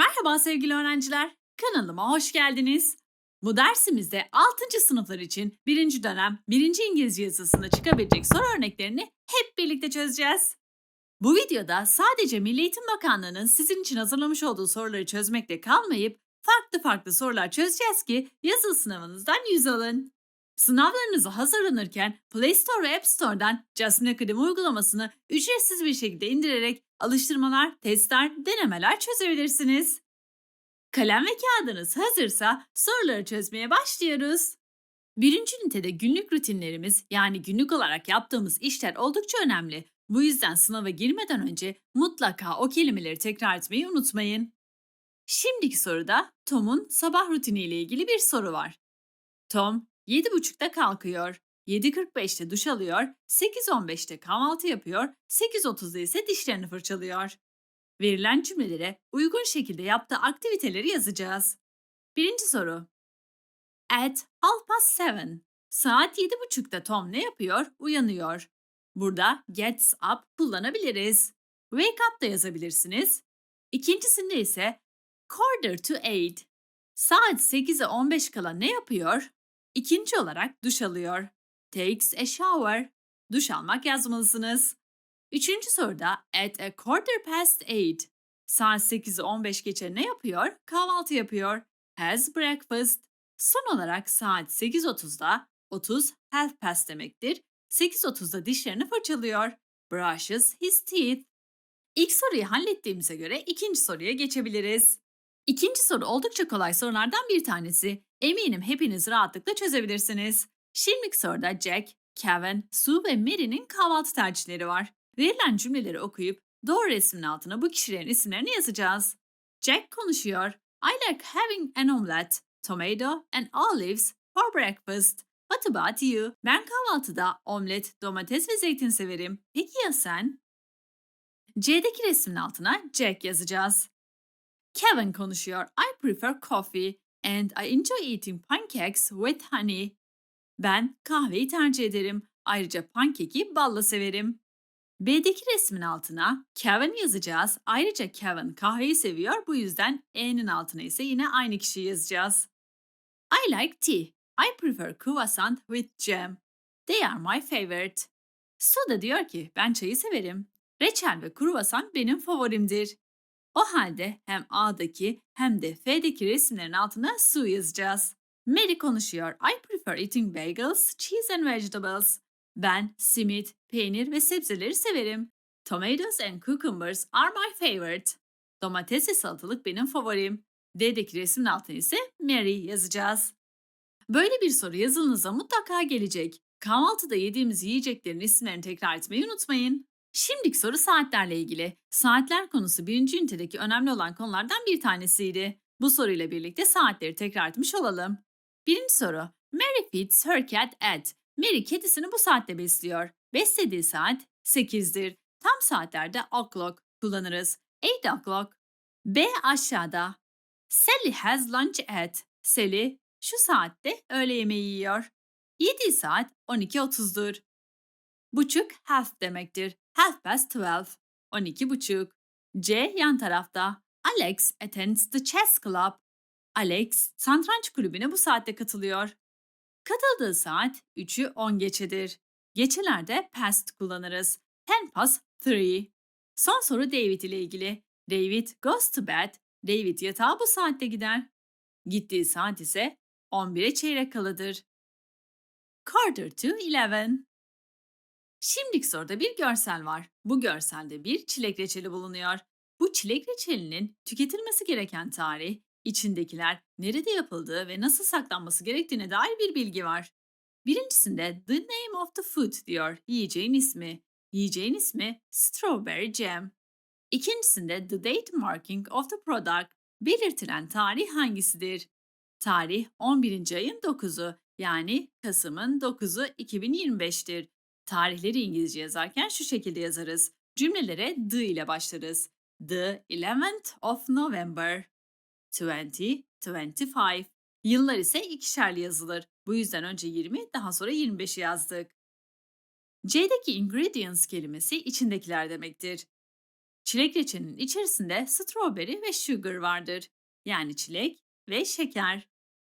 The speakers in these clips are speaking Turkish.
Merhaba sevgili öğrenciler. Kanalıma hoş geldiniz. Bu dersimizde 6. sınıflar için 1. dönem 1. İngilizce yazısında çıkabilecek soru örneklerini hep birlikte çözeceğiz. Bu videoda sadece Milli Eğitim Bakanlığı'nın sizin için hazırlamış olduğu soruları çözmekle kalmayıp farklı farklı sorular çözeceğiz ki yazılı sınavınızdan yüz alın. Sınavlarınıza hazırlanırken Play Store ve App Store'dan Jasmine Academy uygulamasını ücretsiz bir şekilde indirerek alıştırmalar, testler, denemeler çözebilirsiniz. Kalem ve kağıdınız hazırsa soruları çözmeye başlıyoruz. Birinci ünitede günlük rutinlerimiz yani günlük olarak yaptığımız işler oldukça önemli. Bu yüzden sınava girmeden önce mutlaka o kelimeleri tekrar etmeyi unutmayın. Şimdiki soruda Tom'un sabah rutiniyle ilgili bir soru var. Tom 7.30'da kalkıyor, 7.45'te duş alıyor, 8.15'te kahvaltı yapıyor, 8.30'da ise dişlerini fırçalıyor. Verilen cümlelere uygun şekilde yaptığı aktiviteleri yazacağız. Birinci soru. At half past seven. Saat 7.30'da Tom ne yapıyor? Uyanıyor. Burada gets up kullanabiliriz. Wake up da yazabilirsiniz. İkincisinde ise quarter to eight. Saat 8'e 15 kala ne yapıyor? İkinci olarak duş alıyor. Takes a shower. Duş almak yazmalısınız. Üçüncü soruda at a quarter past eight. Saat 8'i 15 geçe ne yapıyor? Kahvaltı yapıyor. Has breakfast. Son olarak saat 8.30'da 30 half past demektir. 8.30'da dişlerini fırçalıyor. Brushes his teeth. İlk soruyu hallettiğimize göre ikinci soruya geçebiliriz. İkinci soru oldukça kolay sorulardan bir tanesi. Eminim hepiniz rahatlıkla çözebilirsiniz. Şimdiki soruda Jack, Kevin, Sue ve Mary'nin kahvaltı tercihleri var. Verilen cümleleri okuyup doğru resmin altına bu kişilerin isimlerini yazacağız. Jack konuşuyor. I like having an omelette, tomato and olives for breakfast. What about you? Ben kahvaltıda omlet, domates ve zeytin severim. Peki ya sen? C'deki resmin altına Jack yazacağız. Kevin konuşuyor. I prefer coffee and I enjoy eating pancakes with honey. Ben kahveyi tercih ederim. Ayrıca pankeki balla severim. B'deki resmin altına Kevin yazacağız. Ayrıca Kevin kahveyi seviyor. Bu yüzden E'nin altına ise yine aynı kişiyi yazacağız. I like tea. I prefer croissant with jam. They are my favorite. Su da diyor ki ben çayı severim. Reçel ve kruvasan benim favorimdir. O halde hem A'daki hem de F'deki resimlerin altına su yazacağız. Mary konuşuyor. I prefer eating bagels, cheese and vegetables. Ben simit, peynir ve sebzeleri severim. Tomatoes and cucumbers are my favorite. Domates ve salatalık benim favorim. D'deki resmin altına ise Mary yazacağız. Böyle bir soru yazılınıza mutlaka gelecek. Kahvaltıda yediğimiz yiyeceklerin isimlerini tekrar etmeyi unutmayın. Şimdiki soru saatlerle ilgili. Saatler konusu birinci ünitedeki önemli olan konulardan bir tanesiydi. Bu soruyla birlikte saatleri tekrar etmiş olalım. Birinci soru. Mary feeds her cat at. Mary kedisini bu saatte besliyor. Beslediği saat 8'dir. Tam saatlerde o'clock kullanırız. 8 o'clock. B aşağıda. Sally has lunch at. Sally şu saatte öğle yemeği yiyor. Yediği saat 12.30'dur. Buçuk half demektir. Half past 12. 12 buçuk. C yan tarafta. Alex attends the chess club. Alex satranç kulübüne bu saatte katılıyor. Katıldığı saat 3'ü 10 geçedir. Geçelerde past kullanırız. 10 past 3. Son soru David ile ilgili. David goes to bed. David yatağa bu saatte gider. Gittiği saat ise 11'e çeyrek kalıdır. Quarter to 11. Şimdiki soruda bir görsel var. Bu görselde bir çilek reçeli bulunuyor. Bu çilek reçelinin tüketilmesi gereken tarih, içindekiler, nerede yapıldığı ve nasıl saklanması gerektiğine dair bir bilgi var. Birincisinde the name of the food diyor yiyeceğin ismi. Yiyeceğin ismi strawberry jam. İkincisinde the date marking of the product. Belirtilen tarih hangisidir? Tarih 11. ayın 9'u yani Kasım'ın 9'u 2025'tir. Tarihleri İngilizce yazarken şu şekilde yazarız. Cümlelere the ile başlarız. The 11th of November. 2025. Yıllar ise ikişerli yazılır. Bu yüzden önce 20 daha sonra 25'i yazdık. C'deki ingredients kelimesi içindekiler demektir. Çilek reçelinin içerisinde strawberry ve sugar vardır. Yani çilek ve şeker.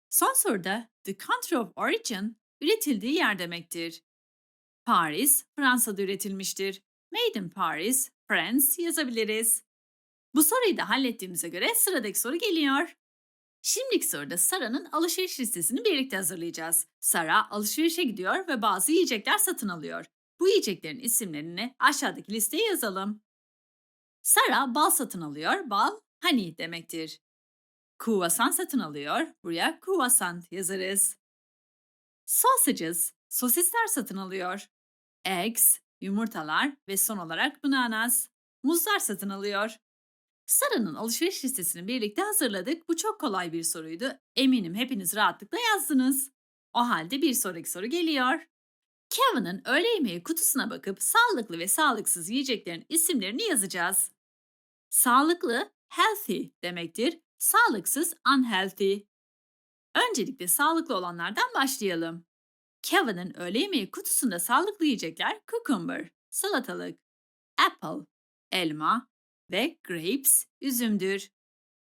Son soruda the country of origin üretildiği yer demektir. Paris, Fransa'da üretilmiştir. Made in Paris, France yazabiliriz. Bu soruyu da hallettiğimize göre sıradaki soru geliyor. Şimdiki soruda Sara'nın alışveriş listesini birlikte hazırlayacağız. Sara alışverişe gidiyor ve bazı yiyecekler satın alıyor. Bu yiyeceklerin isimlerini aşağıdaki listeye yazalım. Sara bal satın alıyor. Bal honey demektir. Kruvasan satın alıyor. Buraya croissant yazarız. Sausages, sosisler satın alıyor. Eggs, yumurtalar ve son olarak bananas, muzlar satın alıyor. Sara'nın alışveriş listesini birlikte hazırladık. Bu çok kolay bir soruydu. Eminim hepiniz rahatlıkla yazdınız. O halde bir sonraki soru geliyor. Kevin'ın öğle yemeği kutusuna bakıp sağlıklı ve sağlıksız yiyeceklerin isimlerini yazacağız. Sağlıklı, healthy demektir. Sağlıksız, unhealthy. Öncelikle sağlıklı olanlardan başlayalım. Kevin'in öğle yemeği kutusunda sağlıklı yiyecekler cucumber, salatalık, apple, elma ve grapes, üzümdür.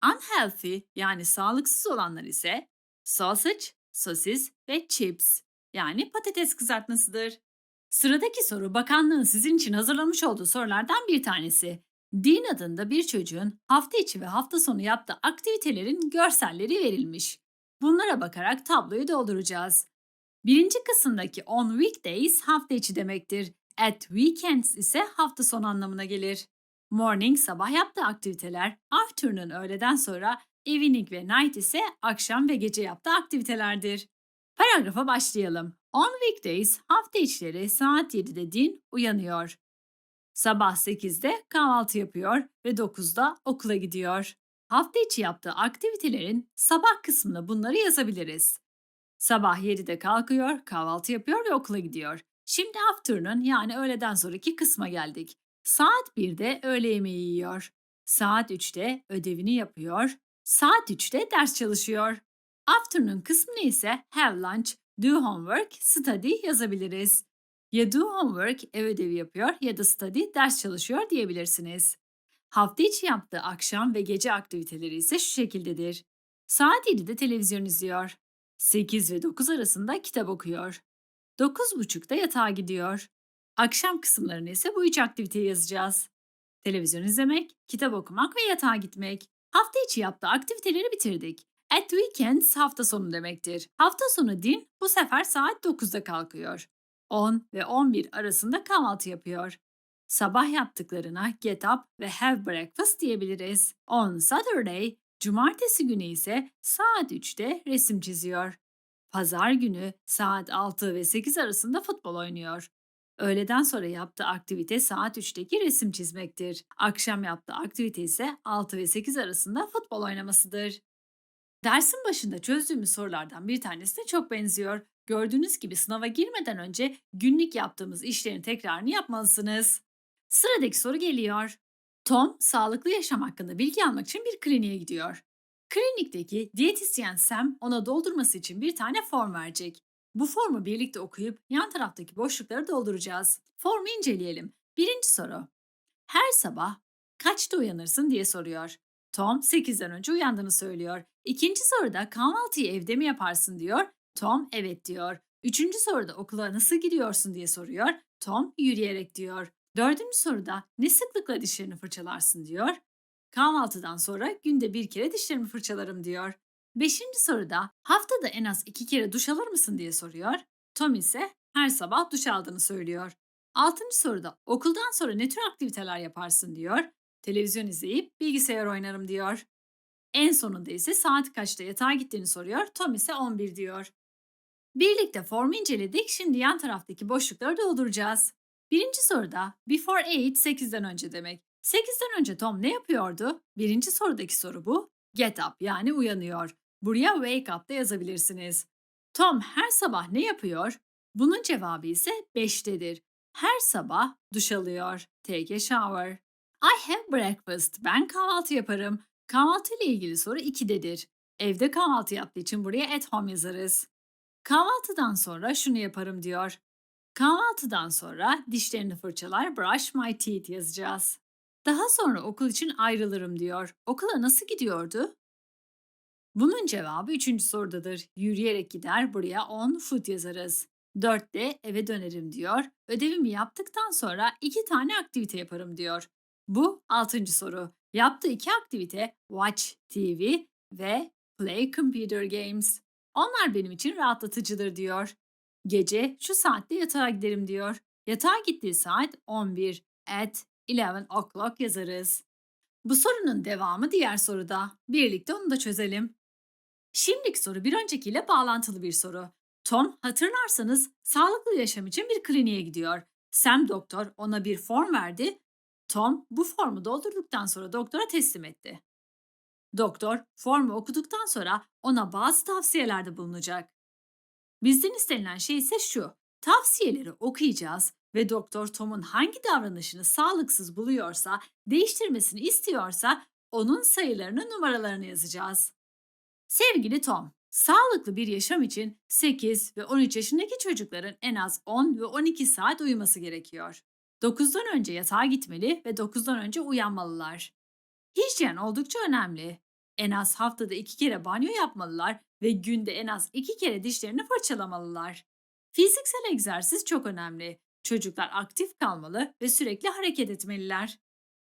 Unhealthy yani sağlıksız olanlar ise sausage, sosis ve chips yani patates kızartmasıdır. Sıradaki soru bakanlığın sizin için hazırlamış olduğu sorulardan bir tanesi. Dean adında bir çocuğun hafta içi ve hafta sonu yaptığı aktivitelerin görselleri verilmiş. Bunlara bakarak tabloyu dolduracağız. Birinci kısımdaki on weekdays hafta içi demektir. At weekends ise hafta sonu anlamına gelir. Morning sabah yaptığı aktiviteler, afternoon öğleden sonra, evening ve night ise akşam ve gece yaptığı aktivitelerdir. Paragrafa başlayalım. On weekdays hafta içleri saat 7'de Din uyanıyor. Sabah 8'de kahvaltı yapıyor ve 9'da okula gidiyor. Hafta içi yaptığı aktivitelerin sabah kısmına bunları yazabiliriz. Sabah 7'de kalkıyor, kahvaltı yapıyor ve okula gidiyor. Şimdi afternoon yani öğleden sonraki kısma geldik. Saat 1'de öğle yemeği yiyor. Saat 3'te ödevini yapıyor. Saat 3'te ders çalışıyor. Afternoon kısmını ise have lunch, do homework, study yazabiliriz. Ya do homework ev ödevi yapıyor ya da study ders çalışıyor diyebilirsiniz. Hafta içi yaptığı akşam ve gece aktiviteleri ise şu şekildedir. Saat 7'de televizyon izliyor. 8 ve 9 arasında kitap okuyor. 9.30'da yatağa gidiyor. Akşam kısımlarını ise bu üç aktiviteyi yazacağız. Televizyon izlemek, kitap okumak ve yatağa gitmek. Hafta içi yaptığı aktiviteleri bitirdik. At weekends hafta sonu demektir. Hafta sonu Din bu sefer saat 9'da kalkıyor. 10 ve 11 arasında kahvaltı yapıyor. Sabah yaptıklarına get up ve have breakfast diyebiliriz. On Saturday, cumartesi günü ise saat 3'te resim çiziyor. Pazar günü saat 6 ve 8 arasında futbol oynuyor. Öğleden sonra yaptığı aktivite saat 3'teki resim çizmektir. Akşam yaptığı aktivite ise 6 ve 8 arasında futbol oynamasıdır. Dersin başında çözdüğümüz sorulardan bir tanesine çok benziyor. Gördüğünüz gibi sınava girmeden önce günlük yaptığımız işlerin tekrarını yapmalısınız. Sıradaki soru geliyor. Tom, sağlıklı yaşam hakkında bilgi almak için bir kliniğe gidiyor. Klinikteki diyetisyen Sam ona doldurması için bir tane form verecek. Bu formu birlikte okuyup yan taraftaki boşlukları dolduracağız. Formu inceleyelim. Birinci soru. Her sabah kaçta uyanırsın diye soruyor. Tom 8'den önce uyandığını söylüyor. İkinci soruda kahvaltıyı evde mi yaparsın diyor. Tom evet diyor. Üçüncü soruda okula nasıl gidiyorsun diye soruyor. Tom yürüyerek diyor. Dördüncü soruda ne sıklıkla dişlerini fırçalarsın diyor. Kahvaltıdan sonra günde bir kere dişlerimi fırçalarım diyor. Beşinci soruda haftada en az iki kere duş alır mısın diye soruyor. Tom ise her sabah duş aldığını söylüyor. Altıncı soruda okuldan sonra ne tür aktiviteler yaparsın diyor. Televizyon izleyip bilgisayar oynarım diyor. En sonunda ise saat kaçta yatağa gittiğini soruyor. Tom ise 11 diyor. Birlikte formu inceledik. Şimdi yan taraftaki boşlukları dolduracağız. Birinci soruda before 8 8'den önce demek. 8'den önce Tom ne yapıyordu? Birinci sorudaki soru bu. Get up yani uyanıyor. Buraya wake up da yazabilirsiniz. Tom her sabah ne yapıyor? Bunun cevabı ise 5'tedir. Her sabah duş alıyor. Take a shower. I have breakfast. Ben kahvaltı yaparım. Kahvaltı ile ilgili soru 2'dedir. Evde kahvaltı yaptığı için buraya at home yazarız. Kahvaltıdan sonra şunu yaparım diyor. Kahvaltıdan sonra dişlerini fırçalar brush my teeth yazacağız. Daha sonra okul için ayrılırım diyor. Okula nasıl gidiyordu? Bunun cevabı üçüncü sorudadır. Yürüyerek gider, buraya on foot yazarız. Dörtte eve dönerim diyor. Ödevimi yaptıktan sonra iki tane aktivite yaparım diyor. Bu altıncı soru. Yaptığı iki aktivite Watch TV ve Play Computer Games. Onlar benim için rahatlatıcıdır diyor. Gece şu saatte yatağa giderim diyor. Yatağa gittiği saat 11 at 11 o'clock yazarız. Bu sorunun devamı diğer soruda. Birlikte onu da çözelim. Şimdiki soru bir öncekiyle bağlantılı bir soru. Tom hatırlarsanız sağlıklı yaşam için bir kliniğe gidiyor. Sam doktor ona bir form verdi. Tom bu formu doldurduktan sonra doktora teslim etti. Doktor formu okuduktan sonra ona bazı tavsiyelerde bulunacak. Bizden istenilen şey ise şu. Tavsiyeleri okuyacağız ve doktor Tom'un hangi davranışını sağlıksız buluyorsa, değiştirmesini istiyorsa onun sayılarını numaralarını yazacağız. Sevgili Tom, sağlıklı bir yaşam için 8 ve 13 yaşındaki çocukların en az 10 ve 12 saat uyuması gerekiyor. 9'dan önce yatağa gitmeli ve 9'dan önce uyanmalılar. Hijyen oldukça önemli. En az haftada 2 kere banyo yapmalılar ve günde en az 2 kere dişlerini fırçalamalılar. Fiziksel egzersiz çok önemli. Çocuklar aktif kalmalı ve sürekli hareket etmeliler.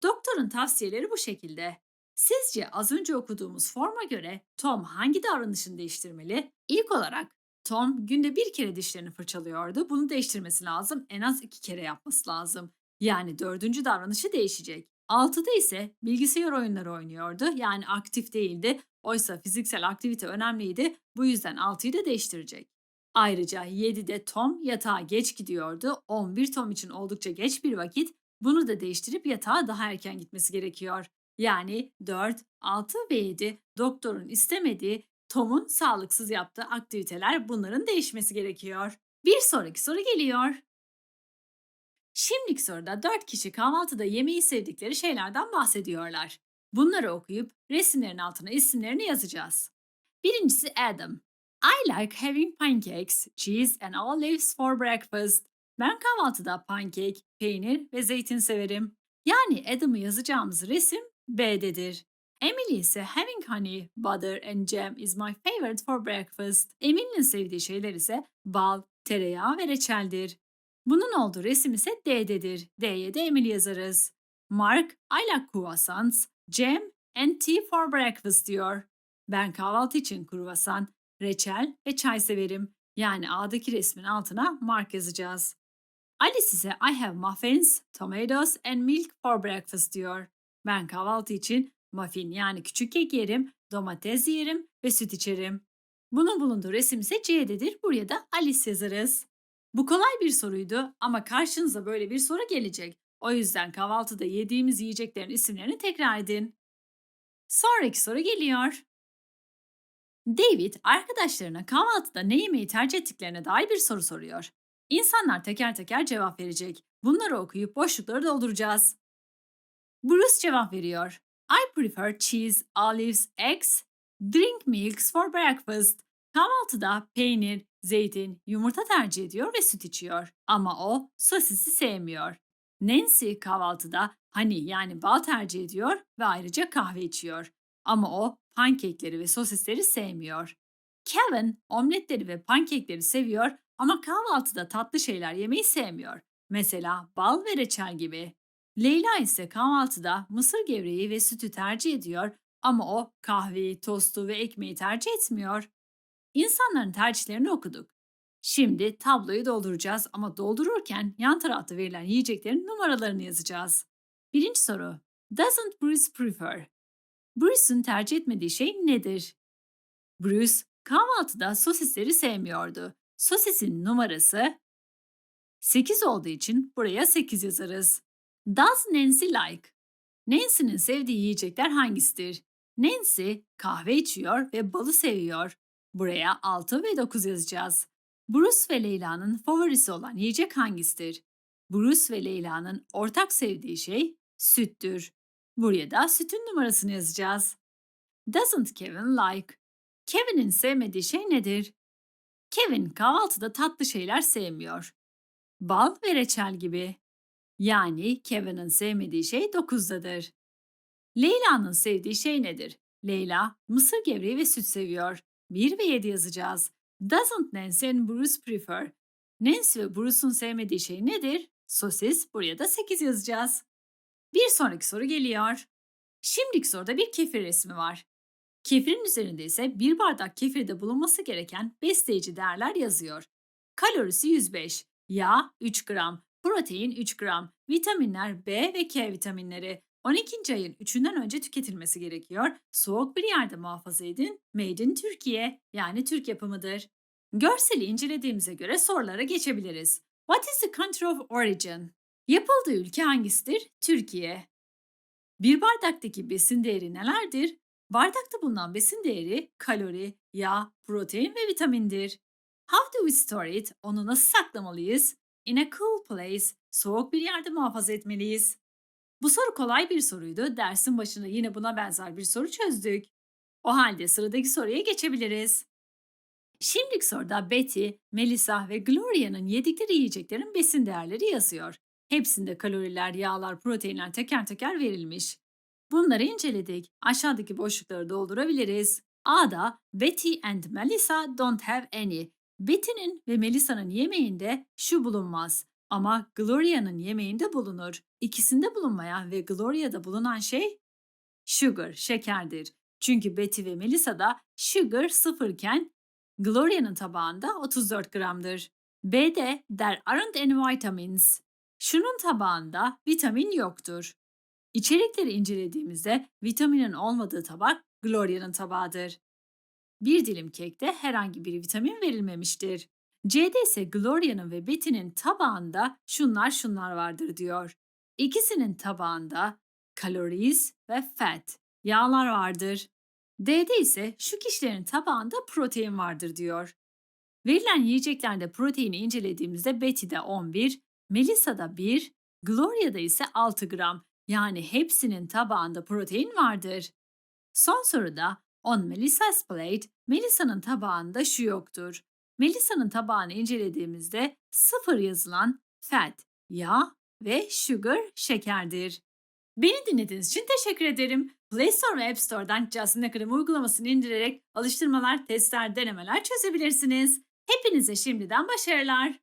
Doktorun tavsiyeleri bu şekilde. Sizce az önce okuduğumuz forma göre Tom hangi davranışını değiştirmeli? İlk olarak Tom günde bir kere dişlerini fırçalıyordu. Bunu değiştirmesi lazım. En az iki kere yapması lazım. Yani dördüncü davranışı değişecek. Altıda ise bilgisayar oyunları oynuyordu. Yani aktif değildi. Oysa fiziksel aktivite önemliydi. Bu yüzden 6'yı da değiştirecek. Ayrıca 7'de Tom yatağa geç gidiyordu. 11 Tom için oldukça geç bir vakit. Bunu da değiştirip yatağa daha erken gitmesi gerekiyor. Yani 4, 6 ve 7 doktorun istemediği Tom'un sağlıksız yaptığı aktiviteler bunların değişmesi gerekiyor. Bir sonraki soru geliyor. Şimdiki soruda 4 kişi kahvaltıda yemeği sevdikleri şeylerden bahsediyorlar. Bunları okuyup resimlerin altına isimlerini yazacağız. Birincisi Adam. I like having pancakes, cheese and olives for breakfast. Ben kahvaltıda pankek, peynir ve zeytin severim. Yani Adam'ı yazacağımız resim B'dedir. Emily ise having honey, butter and jam is my favorite for breakfast. Emily'nin sevdiği şeyler ise bal, tereyağı ve reçeldir. Bunun olduğu resim ise D'dedir. D'ye de Emily yazarız. Mark, I like croissants, jam and tea for breakfast diyor. Ben kahvaltı için kruvasan, reçel ve çay severim. Yani A'daki resmin altına Mark yazacağız. Alice ise I have muffins, tomatoes and milk for breakfast diyor. Ben kahvaltı için muffin yani küçük kek yerim, domates yerim ve süt içerim. Bunun bulunduğu resim ise C'dedir. Buraya da Alice yazarız. Bu kolay bir soruydu ama karşınıza böyle bir soru gelecek. O yüzden kahvaltıda yediğimiz yiyeceklerin isimlerini tekrar edin. Sonraki soru geliyor. David arkadaşlarına kahvaltıda ne yemeği tercih ettiklerine dair bir soru soruyor. İnsanlar teker teker cevap verecek. Bunları okuyup boşlukları dolduracağız. Bruce cevap veriyor. I prefer cheese, olives, eggs, drink milks for breakfast. Kahvaltıda peynir, zeytin, yumurta tercih ediyor ve süt içiyor. Ama o sosisi sevmiyor. Nancy kahvaltıda honey yani bal tercih ediyor ve ayrıca kahve içiyor. Ama o pankekleri ve sosisleri sevmiyor. Kevin omletleri ve pankekleri seviyor ama kahvaltıda tatlı şeyler yemeyi sevmiyor. Mesela bal ve reçel gibi. Leyla ise kahvaltıda mısır gevreği ve sütü tercih ediyor ama o kahveyi, tostu ve ekmeği tercih etmiyor. İnsanların tercihlerini okuduk. Şimdi tabloyu dolduracağız ama doldururken yan tarafta verilen yiyeceklerin numaralarını yazacağız. Birinci soru. Doesn't Bruce prefer? Bruce'un tercih etmediği şey nedir? Bruce kahvaltıda sosisleri sevmiyordu. Sosisin numarası 8 olduğu için buraya 8 yazarız. Does Nancy like? Nancy'nin sevdiği yiyecekler hangisidir? Nancy kahve içiyor ve balı seviyor. Buraya 6 ve 9 yazacağız. Bruce ve Leyla'nın favorisi olan yiyecek hangisidir? Bruce ve Leyla'nın ortak sevdiği şey süttür. Buraya da sütün numarasını yazacağız. Doesn't Kevin like? Kevin'in sevmediği şey nedir? Kevin kahvaltıda tatlı şeyler sevmiyor. Bal ve reçel gibi. Yani Kevin'in sevmediği şey 9'dadır. Leyla'nın sevdiği şey nedir? Leyla mısır gevreği ve süt seviyor. 1 ve 7 yazacağız. Doesn't Nancy and Bruce prefer? Nancy ve Bruce'un sevmediği şey nedir? Sosis, buraya da 8 yazacağız. Bir sonraki soru geliyor. Şimdiki soruda bir kefir resmi var. Kefirin üzerinde ise bir bardak kefirde bulunması gereken besleyici değerler yazıyor. Kalorisi 105, yağ 3 gram, protein 3 gram, vitaminler B ve K vitaminleri. 12. ayın 3'ünden önce tüketilmesi gerekiyor. Soğuk bir yerde muhafaza edin. Made in Türkiye yani Türk yapımıdır. Görseli incelediğimize göre sorulara geçebiliriz. What is the country of origin? Yapıldığı ülke hangisidir? Türkiye. Bir bardaktaki besin değeri nelerdir? Bardakta bulunan besin değeri kalori, yağ, protein ve vitamindir. How do we store it? Onu nasıl saklamalıyız? In a cool place. Soğuk bir yerde muhafaza etmeliyiz. Bu soru kolay bir soruydu. Dersin başında yine buna benzer bir soru çözdük. O halde sıradaki soruya geçebiliriz. Şimdiki soruda Betty, Melissa ve Gloria'nın yedikleri yiyeceklerin besin değerleri yazıyor. Hepsinde kaloriler, yağlar, proteinler teker teker verilmiş. Bunları inceledik. Aşağıdaki boşlukları doldurabiliriz. A'da Betty and Melissa don't have any. Betty'nin ve Melissa'nın yemeğinde şu bulunmaz. Ama Gloria'nın yemeğinde bulunur. İkisinde bulunmayan ve Gloria'da bulunan şey sugar, şekerdir. Çünkü Betty ve Melissa'da sugar sıfırken Gloria'nın tabağında 34 gramdır. B'de there aren't any vitamins. Şunun tabağında vitamin yoktur. İçerikleri incelediğimizde vitaminin olmadığı tabak Gloria'nın tabağıdır. Bir dilim kekte herhangi bir vitamin verilmemiştir. C'de ise Gloria'nın ve Betty'nin tabağında şunlar şunlar vardır diyor. İkisinin tabağında calories ve fat, yağlar vardır. D'de ise şu kişilerin tabağında protein vardır diyor. Verilen yiyeceklerde proteini incelediğimizde Betty'de 11, Melissa'da 1, Gloria'da ise 6 gram. Yani hepsinin tabağında protein vardır. Son soruda on Melissa's plate, Melissa'nın tabağında şu yoktur. Melissa'nın tabağını incelediğimizde sıfır yazılan fat, yağ ve sugar şekerdir. Beni dinlediğiniz için teşekkür ederim. Play Store ve App Store'dan Justin Academy uygulamasını indirerek alıştırmalar, testler, denemeler çözebilirsiniz. Hepinize şimdiden başarılar.